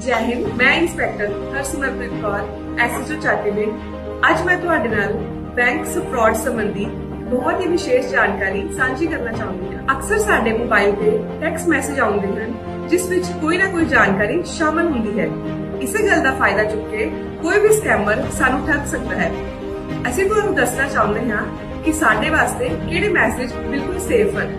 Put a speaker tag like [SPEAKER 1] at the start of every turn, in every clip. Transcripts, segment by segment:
[SPEAKER 1] ਜੈ ਹਿੰਦ, ਮੈਂ inspector Harsimarpreet Kaur SHO Chatiwind ਅੱਜ ਮੈਂ ਤੁਹਾਡੇ ਨਾਲ ਬੈਂਕ ਫਰਾਡ ਸੰਬੰਧੀ ਬਹੁਤ ਹੀ ਵਿਸ਼ੇਸ਼ ਜਾਣਕਾਰੀ ਸਾਂਝੀ ਕਰਨਾ ਚਾਹੁੰਦੀ ਹਾਂ। ਅਕਸਰ ਸਾਡੇ ਮੋਬਾਈਲ ਤੇ ਟੈਕਸਟ ਮੈਸੇਜ ਆਉਂਦੇ ਹਨ, ਜਿਸ ਵਿੱਚ ਕੋਈ ਨਾ ਕੋਈ ਜਾਣਕਾਰੀ ਸ਼ਾਮਲ ਹੁੰਦੀ ਹੈ। ਇਸੇ ਗੱਲ ਦਾ ਫਾਇਦਾ ਚੁੱਕ ਕੇ ਕੋਈ ਵੀ ਸਕੈਮਰ ਸਾਨੂੰ ਠੱਗ ਸਕਦਾ ਹੈ। ਅਸੀਂ ਤੁਹਾਨੂੰ ਦੱਸਣਾ ਚਾਹੁੰਦੇ ਹਾਂ ਕਿ ਸਾਡੇ ਵਾਸਤੇ ਕਿਹੜੇ ਮੈਸੇਜ ਬਿਲਕੁਲ ਸੇਫ ਹਨ।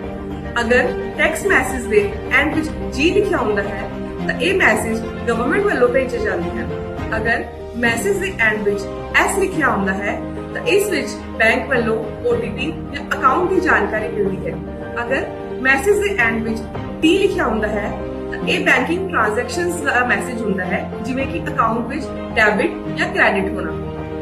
[SPEAKER 1] ਅਗਰ ਟੈਕਸਟ ਮੈਸੇਜ ਦੇ ਐਂਡ ਵਿੱਚ ਜੀ ਲਿਖਿਆ ਹੁੰਦਾ ਹੈ ਤਾਂ ਇਹ ਮੈਸੇਜ ਗਵਰਨਮੈਂਟ ਵੱਲੋਂ ਭੇਜੇ ਜਾਂਦੇ ਹਨ। ਅਗਰ ਮੈਸੇਜ ਦੇ ਐਂਡ ਵਿੱਚ ਐਸ ਲਿਖਿਆ ਹੁੰਦਾ ਹੈ, ਤਾਂ ਇਸ ਵਿੱਚ ਬੈਂਕ ਵੱਲੋਂ OTP ਜਾਂ ਅਕਾਊਂਟ ਦੀ ਜਾਣਕਾਰੀ ਮਿਲਦੀ ਹੈ। ਅਗਰ ਮੈਸੇਜ ਦੇ ਐਂਡ ਵਿੱਚ ਟੀ ਲਿਖਿਆ ਹੁੰਦਾ ਹੈ, ਤਾਂ ਇਹ ਬੈਂਕਿੰਗ ਟ੍ਰਾਂਜੈਕਸ਼ਨਸ ਦਾ ਮੈਸੇਜ ਹੁੰਦਾ ਹੈ, ਜਿਵੇਂ ਕਿ ਅਕਾਊਂਟ ਵਿੱਚ ਡੈਬਿਟ ਜਾਂ ਕ੍ਰੈਡਿਟ ਹੋਣਾ।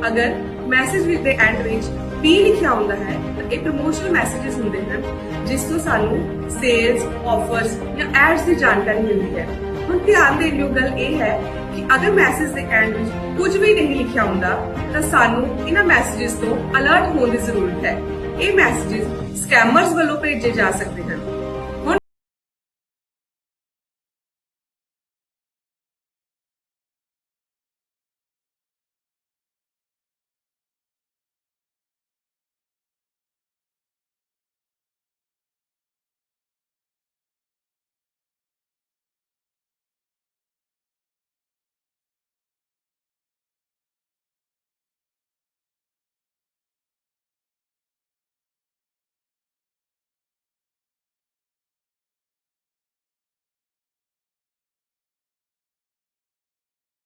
[SPEAKER 1] ਅਗਰ ਮੈਸੇਜ ਵਿੱਚ ਦੇ ਐਂਡ ਵਿੱਚ ਪੀ ਲਿਖਿਆ ਹੁੰਦਾ ਹੈ, ਤਾਂ ਇਹ ਪ੍ਰੋਮੋਸ਼ਨਲ ਮੈਸੇजेस ਹੁੰਦੇ ਹਨ, ਜਿਸ ਤੋਂ ਸਾਨੂੰ ਸੇਲਸ ਆਫਰਸ ਜਾਂ ਐਡਸ ਦੀ ਜਾਣਕਾਰੀ ਮਿਲਦੀ ਹੈ। ਹੁਣ ਧਿਆਨ ਦੇਣ ਯੋਗ ਗੱਲ ਇਹ ਹੈ ਕਿ ਅਗਰ ਮੈਸੇਜ ਦੇ ਐਂਡ ਵਿੱਚ ਕੁਝ ਵੀ ਨਹੀਂ ਲਿਖਿਆ ਹੁੰਦਾ, ਤਾਂ ਸਾਨੂੰ ਇਹਨਾਂ ਮੈਸੇजेस ਤੋਂ ਅਲਰਟ ਹੋਣ ਦੀ ਜ਼ਰੂਰਤ ਹੈ। ਇਹ ਮੈਸੇजेस ਸਕੈਮਰਸ ਵੱਲੋਂ ਭੇਜੇ ਜਾ ਸਕਦੇ ਹਨ।